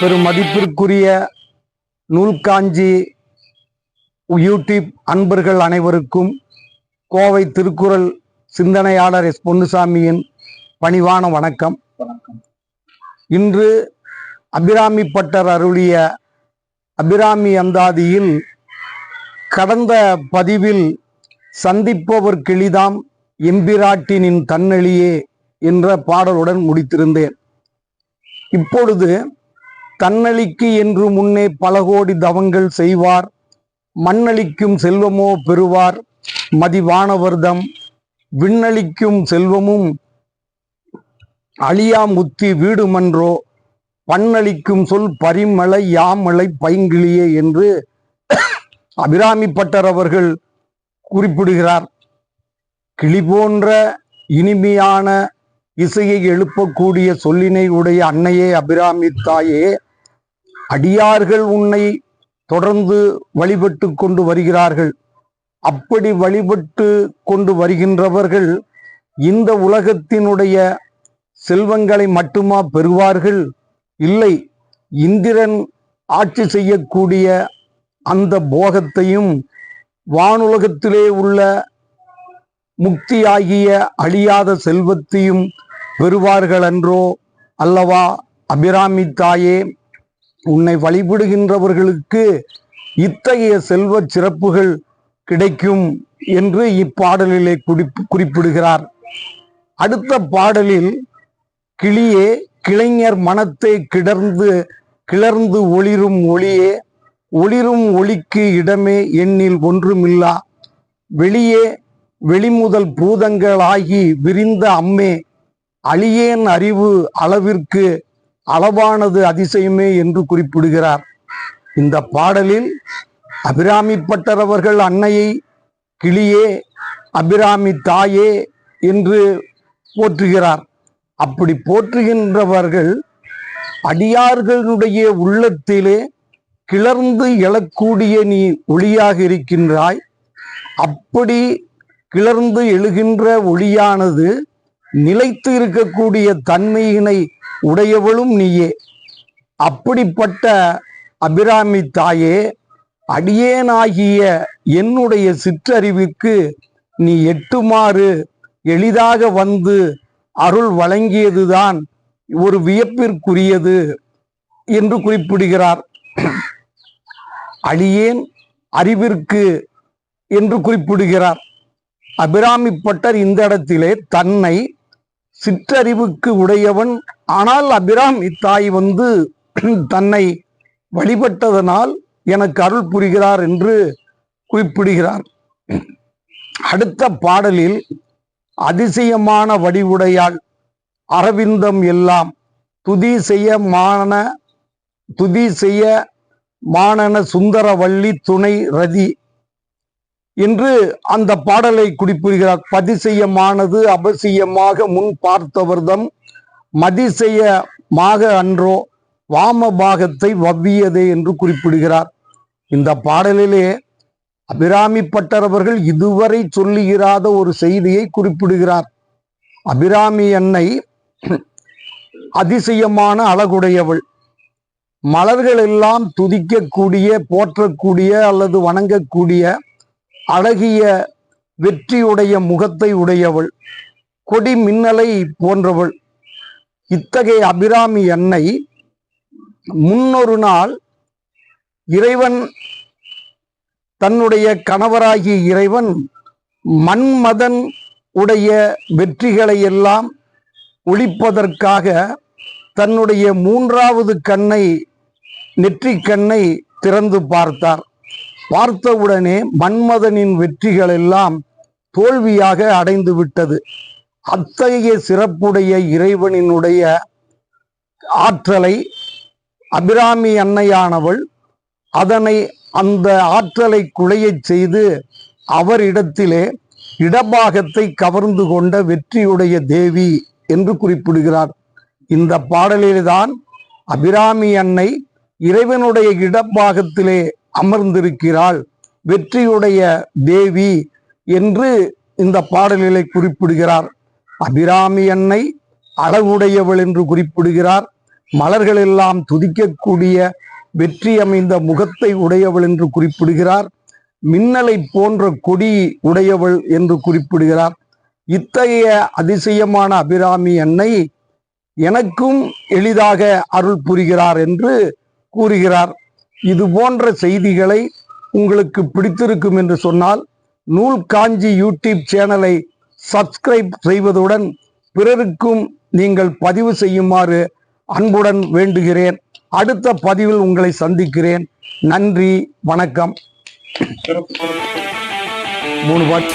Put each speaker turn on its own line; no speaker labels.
பெரும் மதிப்பிற்குரிய நூல்காஞ்சி யூடியூப் அன்பர்கள் அனைவருக்கும் கோவை திருக்குறள் சிந்தனையாளர் எஸ் பொன்னுசாமியின் பணிவான வணக்கம். இன்று அபிராமி பட்டர் அருளிய அபிராமி அந்தாதியில் கடந்த பதிவில் சந்திப்பவர் கிளிதாம் எம்பிராட்டினின் தன்னெளியே என்ற பாடலுடன் முடித்திருந்தேன். இப்பொழுது தன்னளிக்கு என்று முன்னே பல கோடி தவங்கள் செய்வார். மண்ணளிக்கும் செல்வமோ பெறுவார். மதிவானவர்தம் விண்ணளிக்கும் செல்வமும் அழியா முத்தி வீடுமன்றோ பண்ணளிக்கும் சொல் பரிமலை யாமலை பைங்கிளியே என்று அபிராமிப்பட்டர் அவர்கள் குறிப்பிடுகிறார். கிளி போன்ற இனிமையான இசையை எழுப்பக்கூடிய சொல்லினை உடைய அன்னையே அபிராமி தாயே அடியார்கள் உன்னை தொடர்ந்து வழிபட்டு கொண்டு வருகிறார்கள். அப்படி வழிபட்டு கொண்டு வருகின்றவர்கள் இந்த உலகத்தினுடைய செல்வங்களை மட்டுமா பெறுவார்கள்? இல்லை இந்திரன் ஆட்சி செய்யக்கூடிய அந்த போகத்தையும் வானுலகத்திலே உள்ள முக்தியாகிய அழியாத செல்வத்தையும் பெறுவார்கள் என்றோ அல்லவா? அபிராமி தாயே உன்னை வழிபடுகின்றவர்களுக்கு இத்தகைய செல்வ சிறப்புகள் கிடைக்கும் என்று இப்பாடலிலே குறிப்பு குறிப்பிடுகிறார். அடுத்த பாடலில் கிளியே கிளைஞர் மனத்தை கிடர்ந்து கிளர்ந்து ஒளிரும் ஒளியே ஒளிரும் ஒளிக்கு இடமே எண்ணில் ஒன்றுமில்லா. வெளியே வெளிமுதல் பூதங்களாகி விரிந்த அம்மே அழியேன் அறிவு அளவிற்கு அளவானது அதிசயமே என்று குறிப்பிடுகிறார். இந்த பாடலில் அபிராமி பட்டர் அன்னையை கிளியே அபிராமி தாயே என்று போற்றுகிறார். அப்படி போற்றுகின்றவர்கள் அடியார்களுடைய உள்ளத்திலே கிளர்ந்து எழக்கூடிய நீ ஒளியாக இருக்கின்றாய். அப்படி கிளர்ந்து எழுகின்ற ஒளியானது நிலைத்து இருக்கக்கூடிய தன்மையினை உடையவளும் நீயே. அப்படிப்பட்ட அபிராமி தாயே அடியேனாகிய என்னுடைய சிற்றறிவுக்கு நீ எட்டுமாறு எளிதாக வந்து அருள் வழங்கியதுதான் ஒரு வியப்பிற்குரியது என்று குறிப்பிடுகிறார். அடியேன் அறிவிற்கு என்று குறிப்பிடுகிறார். அபிராமி பட்டர் இந்த இடத்திலே தன்னை சிற்றறிவுக்கு உடையவன். ஆனால் அபிராம் இத்தாய் வந்து தன்னை வழிபட்டதனால் எனக்கு அருள் புரிகிறார் என்று குறிப்பிடுகிறார் அடுத்த பாடலில் அதிசயமான வடிவுடையாள் அரவிந்தம் எல்லாம் துதி செய்ய மான துதி செய்ய மானன சுந்தரவள்ளி துணை ரதி என்று அந்த பாடலை குறிப்பிடுகிறார். பதிசெய்யமானது அவசியமாக முன் பார்த்தவர்தம் மதிசெய்யமாக அன்றோ வாம பாகத்தை வவ்வியதே என்று குறிப்பிடுகிறார். இந்த பாடலிலே அபிராமி பட்டரவர்கள் இதுவரை சொல்லுகிறாத ஒரு செய்தியை குறிப்பிடுகிறார். அபிராமி அன்னை அதிசயமான அழகுடையவள். மலர்கள் எல்லாம் துதிக்கக்கூடிய போற்றக்கூடிய அல்லது வணங்கக்கூடிய அழகிய வெற்றியுடைய முகத்தை உடையவள் கொடி மின்னலை போன்றவள். இத்தகைய அபிராமி அன்னை முன்னொரு நாள் இறைவன் தன்னுடைய கணவராகிய இறைவன் மன்மதன் உடைய வெற்றிகளை எல்லாம் ஒழிப்பதற்காக தன்னுடைய மூன்றாவது கண்ணை நெற்றிக் கண்ணை திறந்து பார்த்தார். பார்த்தவுடனே மன்மதனின் வெற்றிகள் எல்லாம் தோல்வியாக அடைந்து விட்டது அத்தகைய சிறப்புடைய இறைவனினுடைய ஆற்றலை அபிராமி அன்னையானவள் அதனை அந்த ஆற்றலை குலையச் செய்து அவரிடத்திலே இடபாகத்தை கவர்ந்து கொண்ட வெற்றியுடைய தேவி என்று குறிப்பிடுகிறார். இந்த பாடலில்தான் அபிராமி அன்னை இறைவனுடைய இடப்பாகத்திலே அமர்ந்திருக்கிறாள். வெற்றியுடைய தேவி என்று இந்த பாடலிலே குறிப்பிடுகிறார். அபிராமி அன்னை அழகுடையவள் என்று குறிப்பிடுகிறார். மலர்கள் எல்லாம் துதிக்கக்கூடிய வெற்றி அமைந்த முகத்தை உடையவள் என்று குறிப்பிடுகிறார். மின்னலை போன்ற கொடி உடையவள் என்று குறிப்பிடுகிறார். இத்தகைய அதிசயமான அபிராமி அன்னை எனக்கும் எளிதாக அருள் புரிகிறார் என்று கூறுகிறார். இது போன்ற செய்திகளை உங்களுக்கு பிடித்திருக்கும் என்று சொன்னால் நூல் காஞ்சி யூடியூப் சேனலை சப்ஸ்கிரைப் செய்வதுடன் பிறருக்கும் நீங்கள் பதிவு செய்யுமாறு அன்புடன் வேண்டுகிறேன். அடுத்த பதிவில் உங்களை சந்திக்கிறேன். நன்றி வணக்கம். மூணு பாட்டு